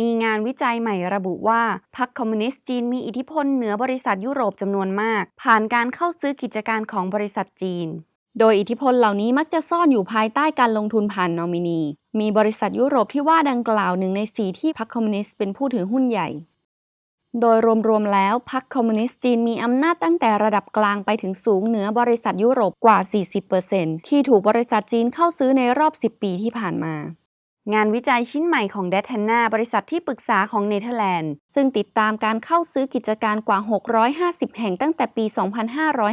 มีงานวิจัยใหม่ระบุว่าพรรคคอมมิวนิสต์จีนมีอิทธิพลเหนือบริษัทยุโรปจำนวนมาก ผ่านการเข้าซื้อกิจการของบริษัทจีน โดยอิทธิพลเหล่านี้มักจะซ่อนอยู่ภายใต้การลงทุนผ่านนอมินี มีบริษัทยุโรปที่ว่าดังกล่าวหนึ่งในสีที่พรรคคอมมิวนิสต์เป็นผู้ถือหุ้นใหญ่โดยรวมๆ แล้วพรรคคอมมิวนิสต์จีนมีอำนาจตั้งแต่ระดับกลางไปถึงสูงเหนือบริษัทยุโรปกว่า 40%ที่ถูกบริษัทจีนเข้าซื้อในรอบ 10 ปีที่ผ่านมา งานวิจัยชิ้นใหม่ของ d e t a n n a บริษัทที่ปรึกษาของเนเธอร์แลนด์ ซึ่งติดตามการเข้าซื้อกิจการกว่า 650 แห่งตั้งแต่ปี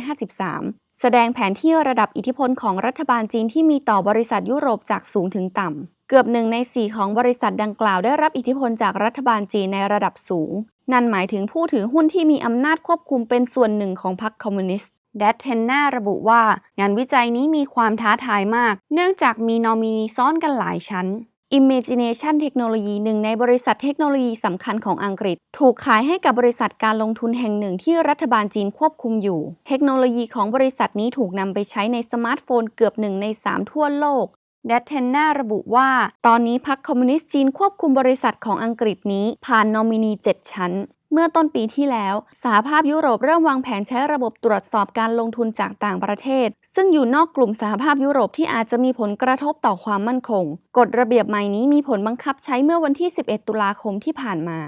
2553 แสดงแผนที่ระดับอิทธิพลของรัฐบาลจีนที่มีต่อบริษัทยุโรปจากสูงถึงต่ำ เกือบหนึ่งในสี่ของบริษัทดังกล่าวได้รับอิทธิพลจากรัฐบาลจีนในระดับสูง นั่นหมายถึงผู้ถือหุ้นที่มีอำนาจควบคุมเป็นส่วนหนึ่งของพรรคคอมมิวนิสต์ d a t e n n a ระบุว่างานวิจัยนี้มีความท้าทายมาก เนื่องจากมีนอมินีซ้อนกันหลายชั้น Imagination Technology หนึ่งในบริษัทเทคโนโลยีสำคัญของอังกฤษ ถูกขายให้กับบริษัทการลงทุนแห่งหนึ่งที่รัฐบาลจีนควบคุมอยู่ เทคโนโลยีของบริษัทนี้ถูกนำไปใช้ในสมาร์ทโฟนเกือบหนึ่งในสามทั่วโลก d a t e n n a ระบุว่า ตอนนี้พรรคคอมมิวนิสต์จีนควบคุมบริษัทของอังกฤษนี้ผ่านนอมินี 7 ชั้น เมื่อต้นปีที่แล้ว สหภาพยุโรปเริ่มวางแผนใช้ระบบตรวจสอบการลงทุนจากต่างประเทศ ซึ่งอยู่นอกกลุ่มสหภาพยุโรปที่อาจจะมีผลกระทบต่อความมั่นคง กฎระเบียบใหม่นี้มีผลบังคับใช้เมื่อวันที่ 11 ตุลาคมที่ผ่านมา